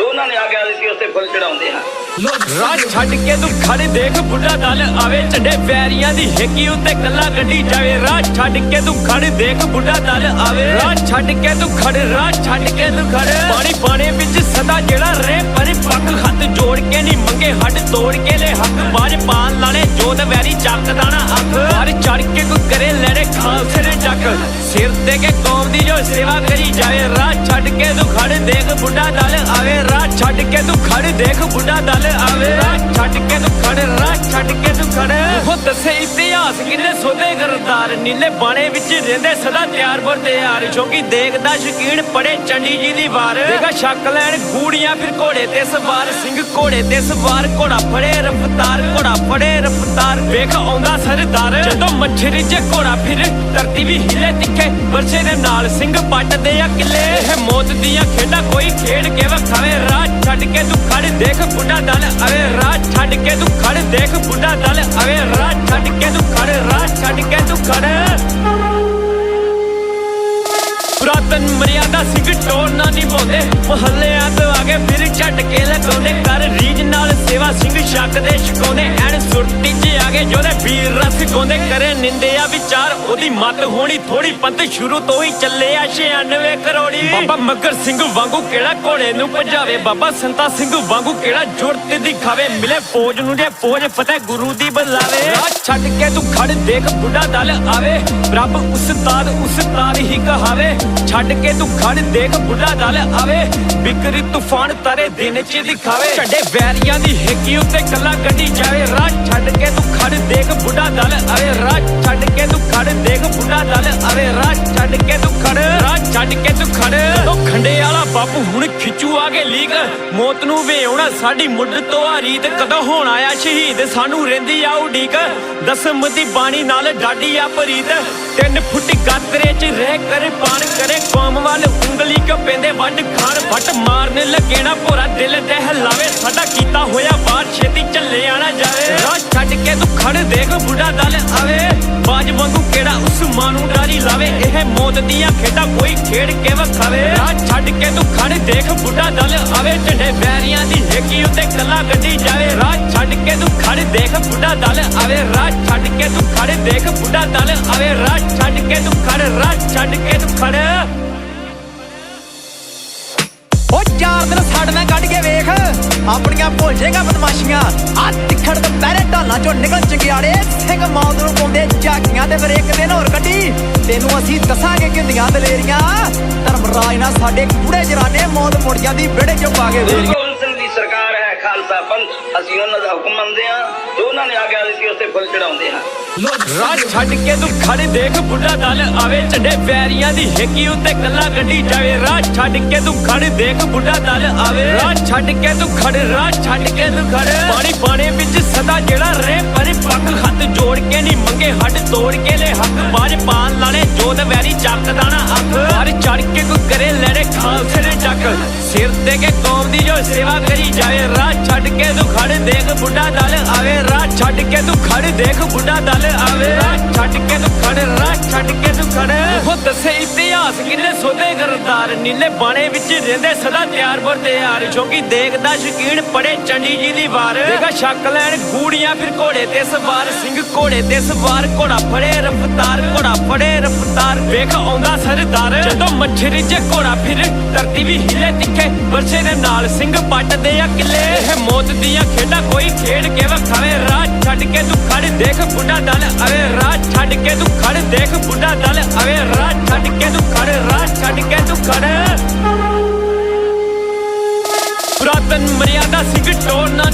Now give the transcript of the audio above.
ਜੋ ਉਹਨਾਂ ਨੇ ਆਗਿਆ ਦਿੱਤੀ, ਉਸ ਫੁੱਲ ਚੜਾਉਂਦੇ ਹਾਂ ਰਾਹ ਛੱਡ ਕੇ ਤੂੰ ਖੜ, ਦੇਖ ਬੁੱਢਾ ਦਲ ਆਵੇ ਝੰਡੇ ਪੈਰੀਆਂ ਦੀ ਹੇਕੀ ਉੱਤੇ ਕੱਲਾ ਗੱਡੀ ਜਾਵੇ। ਰਾਹ ਛੱਡ ਕੇ ਤੂੰ ਖੜ, ਦੇਖ ਬੁੱਢਾ ਦਲ ਆਵੇ। ਰਾਹ ਛੱਡ ਕੇ ਤੂੰ ਖੜ ਰਾਹ ਛੱਡ ਕੇ ਤੂੰ ਖੜ। ਪਾਣੀ ਪਾਣੇ ਵਿੱਚ ਸਦਾ ਜਿਹੜਾ ਰਹਿ, ਪਰੇ ਪੱਕ ਹੱਥ ਜੋੜ ਕੇ ਨਹੀਂ ਮੰਗੇ, ਹੱਡ ਤੋੜ ਕੇ ਲੈ ਹੱਕ। ਬਾਜ ਪਾਣ ਲਾਣੇ ਜੋਤ ਵੈਰੀ ਚੱਕਦਾ ਨਾ ਅੱਖ ਬਾਹਰ ਚੜ ਕੇ ਕੋਈ ਕਰੇ ਲੈਣੇ ਖਾਲਸੇ ਦੇ ਚੱਕ। ਸਿਰ ਤੇ ਕੇ ਕੌਮ ਦੀ ਜੋ ਸੇਵਾ ਕਰੀ ਜਾਵੇ ਰਾਹ ਛੱਡ ਕੇ ਤੂੰ ਖੜ, ਦੇਖ ਬੁੱਢਾ ਦਲ ਆਵੇ। ਰਾਹ ਛੱਡ ਕੇ ਤੂੰ ਖੜ, ਦੇਖ ਬੁੱਢਾ ਦਲ ਆਵੇ। ਰਾਹ ਛੱਡ ਕੇ ਤੂੰ ਖੜ, ਰਾਹ ਛੱਡ ਕੇ ਤੂੰ ਖੜ। ਉਹ ਦੱਸੇ ਇਤਿਹਾਸ ਕਿੰਨੇ ਸੋਧੇ ਗਰਦਾਰ? ਨੀਲੇ ਬਾਣੇ ਵਿੱਚ ਰਹਿੰਦੇ ਸਦਾ ਤਿਆਰ ਬਰ ਤਿਆਰ ਕਿਉਂਕਿ ਦੇਖਦਾ ਸ਼ਕੀਨ ਪੜੇ ਚੰਡੀ ਜੀ ਦੀ ਵਾਰ। ਦੇਖਾ ਸ਼ੱਕ ਲੈਣ ਗੂੜੀਆਂ ਫਿਰ ਘੋੜੇ ਤੇ ਸਵਾਰ ਸਿੰਘ ਘੋੜੇ ਤੇ ਸਵਾਰ ਘੋੜਾ ਫੜੇ ਰਫਤਾਰ ਘੋੜਾ ਫੜੇ ਰਫਤਾਰ। ਵੇਖ ਆਉਂਦਾ ਸਰਦਾਰ ਜਦੋਂ ਮੱਛਰ ਜੇ ਘੋੜਾ ਫਿਰ ਧਰਤੀ ਵੀ ਹਿਲੇ ਤਿੱਖੇ। ਵਰਸੇ ਦੇ ਨਾਲ ਸਿੰਘ ਪੱਟਦੇ ਆ ਕਿੱਲੇ ਇਹ ਮੌਤ ਦੀਆਂ ਖੇਡਾਂ ਕੋਈ ਖੇਡ ਕੇ ਵਖਾਵੇ ਰਾਹ ਛੱਡ ਕੇ ਤੂੰ ਦੇਖ ਬੁੱਢਾ ਦਲ ਆਵੇ ਰਾਹ ਛੱਡ ਕੇ ਤੂੰ ਖੜ। ਦੇਖ ਬੁੱਢਾ ਦਲ ਆਵੇ ਰਾਹ ਛੱਡ ਕੇ ਤੂੰ ਖੜ, ਰਾਹ ਛੱਡ ਕੇ ਤੂੰ ਖੜ। ਪੁਰਾਤਨ ਮਰਿਆਦਾ ਸਿੰਘ ਟੋਰ ਨਾ ਨਿਭਾਉਂਦੇ ਮਹੱਲਿਆਂ ਤੋਂ ਆਗੇ ਫਿਰ ਛੱਡ ਕੇ ਲਗਾਉਂਦੇ ਕਰ ਰੀਜ ਨਾਲ ਸੇਵਾ ਸਿੰਘ ਛੱਕ ਦੇ ਛਕਾਉਂਦੇ, ਐਨ ਸੁਰਤੀ 'ਚ ਆਗੇ ਜੋਦੇ ਕਰੇ ਨਿੰਦਿਆ ਵਿਚਾਰ, ਉਹਦੀ ਮਤ ਹੋਣੀ ਥੋੜੀ ਪੰਥ ਸ਼ੁਰੂ ਤੋਂ ਹੀ ਚੱਲੇ ਆ 96 ਕਰੋੜੀ। ਬਾਬਾ ਮੱਗਰ ਸਿੰਘ ਵਾਂਗੂ ਕਿਹੜਾ ਘੋੜੇ ਨੂੰ ਭਜਾਵੇ? ਬਾਬਾ ਸੰਤਾ ਸਿੰਘ ਵਾਂਗੂ ਕਿਹੜਾ ਜੁਰਤ ਦਿਖਾਵੇ? ਮਿਲੇ ਫੌਜ ਨੂੰ ਜੇ ਫੌਜ ਫਤਿਹ ਗੁਰੂ ਦੀ ਬੁਲਾਵੇ। ਰਾਹ ਛੱਡ ਕੇ ਤੂੰ ਖੜ ਦੇਖ ਬੁੱਢਾ ਦਲ ਆਵੇ। ਰੱਬ ਉਸਤਾਦ ਉਸਤਾਦ ਹੀ ਕਹਾਵੇ। ਛੱਡ ਕੇ ਤੂੰ ਖੜ ਦੇਖ ਬੁੱਢਾ ਦਲ ਆਵੇ। ਬਿਕਰੀ ਤੂਫਾਨ ਤਰੇ ਦਿਨ ਚ ਦਿਖਾਵੇ। ਛੱਡੇ ਵੈਰੀਆਂ ਦੀ ਹੇਕੀ ਉੱਤੇ ਕੱਲਾ ਕੱਢੀ ਜਾਵੇ। ਰਾਹ ਛੱਡ ਕੇ ਤੂੰ ਖੜ ਦੇਖ ਬੁੱਢਾ ਦਲ ਆਵੇ। ਰਾਹ ਛੱਡ ਕੇ ਤੂੰ ਖੜ, ਦੇਖ ਬੁੱਢਾ ਦਲ ਆਵੇ ਰਾਹ ਛੱਡ ਕੇ ਤੂੰ ਖੜ, ਰਾਹ ਛੱਡ ਕੇ ਤੂੰ ਖੜ। ਉਹ ਖੰਡੇ ਵਾਲਾ ਬਾਪੂ ਹੁਣ ਖਿੱਚੂ ਆਗੇ ਲੀਕ, ਮੌਤ ਨੂੰ ਵੇਉਣਾ ਸਾਡੀ ਮੁੱਢ ਤੋਂ ਆ ਰੀਤ, ਕਦੋਂ ਹੋਣਾ ਆ ਸ਼ਹੀਦ, ਸਾਨੂੰ ਰਹਿੰਦੀ ਆ ਉਡੀਕ। ਦਸਮ ਦੀ ਬਾਣੀ ਨਾਲ ਡਾਡੀ ਆ ਪ੍ਰੀਤ, ਤਿੰਨ ਫੁੱਟ ਗਾਤਰੇ ਚ ਰਹਿ ਕਰ ਪਾਣ ਕਰੇ, ਕੌਮ ਵੱਲ ਉਂਗਲੀ ਕਿਉਂ ਪੈਂਦੇ ਵੱਡ ਖਾਣ ਫਟ ਮਾਰਨ ਲੱਗੇ ਨਾ ਭੋਰਾ ਦਿਲ ਤੇ ਹਲਾਵੇ ਸਾਡਾ ਕੀਤਾ ਹੋਇਆ ਬਾਹਰ ਕੇ ਤੂੰ ਖੜ ਦੇਖ ਬੁੱਢਾ ਦਲ ਆਵੇ। ਬਾਜ ਵਾਂਗੂ ਕਿਹੜਾ ਉਸਮਾਨ ਨੂੰ ਡਾਰੀ ਲਾਵੇ। ਇਹ ਮੌਤ ਦੀਆਂ ਖੇਡਾਂ ਕੋਈ ਖੇਡ ਕੇ ਵਖਾਵੇ। ਰਾਹ ਛੱਡ ਕੇ ਤੂੰ ਖੜ ਦੇਖ ਬੁੱਢਾ ਦਲ ਆਵੇ। ਝੰਡੇ ਬੈਰੀਆਂ ਦੀ ਹੇਕੀ ਉੱਤੇ ਕੱਲਾ ਗੱਡੀ ਜਾਵੇ। ਰਾਹ ਛੱਡ ਕੇ ਤੂੰ ਖੜ ਦੇਖ ਬੁੱਢਾ ਦਲ ਆਵੇ। ਰਾਹ ਛੱਡ ਕੇ ਤੂੰ ਖੜ ਦੇਖ ਬੁੱਢਾ ਦਲ ਆਵੇ। ਰਾਹ ਛੱਡ ਕੇ ਤੂੰ ਖੜ ਰਾਹ ਛੱਡ ਕੇ ਤੂੰ ਖੜ। ਉਹ ਚਾਰ ਦਿਨ ਸਾਡੇ ਨਾਲ ਕੱਢ ਕੇ ਵੇਖ। ਆਪਣੀਆਂ ਭੁੱਲ ਜਾਏਗਾ ਬਦਮਾਸ਼ੀਆਂ। ਆ ਤਿੱਖੜ ਤੇ ਪਹਿਰੇ ਢਾਲਾਂ ਚੋਂ ਨਿਕਲ ਚੰਗਿਆੜੇ। ਸਿੰਘ ਮੌਤ ਨੂੰ ਪਾਉਂਦੇ ਝਾਕੀਆਂ ਤੇ ਫਿਰ ਇੱਕ ਦਿਨ ਹੋਰ ਕੱਢੀ। ਤੈਨੂੰ ਅਸੀਂ ਦੱਸਾਂਗੇ ਕਿੰਦੀਆਂ ਦਲੇਰੀਆਂ। ਧਰਮਰਾਜ ਨਾਲ ਸਾਡੇ ਕੂੜੇ ਜਰਾਨੇ ਮੌਤ ਮੁੜ ਜਾਂਦੀ ਵਿਹੜੇ ਚੋਂ ਪਾ ਕੇ ਗੁਰੂ ਹੈ ਅਸੀਂ ਉਹਨਾਂ ਦਾ ਹੁਕਮ ਮੰਨਦੇ ਹਾਂ, ਜੋ ਉਹਨਾਂ ਨੇ ਆਗਿਆ ਦਿੱਤੀ ਉਸ ਤੇ ਫੁੱਲ ਚੜਾਉਂਦੇ ਹਾਂ। ਰਾਹ ਛੱਡ ਕੇ ਤੂੰ ਖੜ ਦੇਖ, ਬੁੱਢਾ ਦਲ ਆਵੇ ਝੰਡੇ ਪੈਰੀਆਂ ਦੀ ਹੇਕੀ ਉੱਤੇ ਕੱਲਾ ਗੱਡੀ ਜਾਵੇ। ਰਾਹ ਛੱਡ ਕੇ ਤੂੰ ਖੜ ਦੇਖ, ਬੁੱਢਾ ਦਲ ਆਵੇ। ਰਾਹ ਛੱਡ ਕੇ ਤੂੰ ਖੜ ਰਾਹ ਛੱਡ ਕੇ ਤੂੰ ਖੜ। ਪਾਣੀ ਪਾਣੇ ਵਿੱਚ ਸਦਾ ਜਿਹੜਾ ਰਹਿ, ਪਰ ਪੱਕ ਹੱਥ ਜੋੜ ਕੇ ਨਹੀਂ ਮੰਗੇ, ਹੱਡ ਤੋੜ ਕੇ ਲੈ ਹੱਕ ਬਾਜ ਪਾਣ ਲਾਣੇ ਜੋਤ ਵੈਰੀ ਚੱਕਦਾ ਨਾ ਅੱਖ। ਬਾਹਰ ਚੜ ਕੇ ਕੋਈ ਕਰੇ ਲੈਣੇ ਖਾਲਸੇ ਦੇ ਚੱਕ। ਸਿਰ ਤੇ ਕੇ ਕੌਮ ਦੀ ਜੋ ਸੇਵਾ ਕਰੀ ਜਾਵੇ, ਰਾਹ ਛੱਡ ਕੇ ਤੂੰ ਖੜ ਦੇਖ ਬੁੱਢਾ ਦਲ ਆਵੇ। ਰਾਹ ਛੱਡ ਕੇ ਤੂੰ ਖੜ ਦੇਖ ਬੁੱਢਾ ਦਲ ਆਵੇ। ਰਾਹ ਛੱਡ ਕੇ ਤੂੰ ਖੜ, ਰਾਹ ਛੱਡ ਕੇ ਤੂੰ ਖੜ। ਉਹ ਦੱਸੇ ਇਤਿਹਾਸ ਕਿੰਨੇ ਸੋਧੇ ਗਰਦਾਰ, ਨੀਲੇ ਬਾਣੇ ਵਿੱਚ ਰਹਿੰਦੇ ਸਦਾ ਤਿਆਰ ਬਰ ਤਿਆਰ ਕਿਉਂਕਿ ਦੇਖਦਾ ਸ਼ਕੀਨ ਪੜੇ ਚੰਡੀ ਜੀ ਦੀ ਵਾਰ। ਦੇਖਾ ਸ਼ੱਕ ਲੈਣ ਗੂੜੀਆਂ ਫਿਰ ਘੋੜੇ ਤੇ ਸਵਾਰ। ਸਿੰਘ ਘੋੜੇ ਤੇ ਸਵਾਰ, ਘੋੜਾ ਫੜੇ ਰਫਤਾਰ, ਘੋੜਾ ਫੜੇ ਰਫਤਾਰ। ਵੇਖ ਆਉਂਦਾ ਸਰਦਾਰ। ਜਦੋਂ ਮੱਛਰ ਜੇ ਘੋੜਾ ਫਿਰ ਧਰਤੀ ਵੀ ਹਿਲੇ ਤਿੱਖੇ, ਵਰਸੇ ਦੇ ਨਾਲ ਸਿੰਘ ਪੱਟਦੇ ਆ ਕਿੱਲੇ। ਇਹ ਮੌਤ ਦੀਆਂ ਖੇਡਾਂ ਕੋਈ ਖੇਡ ਕੇ ਵਖਾਵੇ। ਰਾਹ ਛੱਡ ਕੇ ਤੂੰ ਖੜ, ਦੇਖ ਬੁੱਢਾ ਦਲ ਆਵੇ ਰਾਹ ਛੱਡ ਕੇ ਤੂੰ ਖੜ, ਦੇਖ ਬੁੱਢਾ ਦਲ ਆਵੇ ਰਾਹ ਛੱਡ ਕੇ ਤੂੰ ਖੜ, ਰਾਹ ਛੱਡ ਕੇ ਤੂੰ ਖੜ। ਪੁਰਾਤਨ ਮਰਿਆਦਾ ਸਿੰਘ ਟੋਰ ਨਾ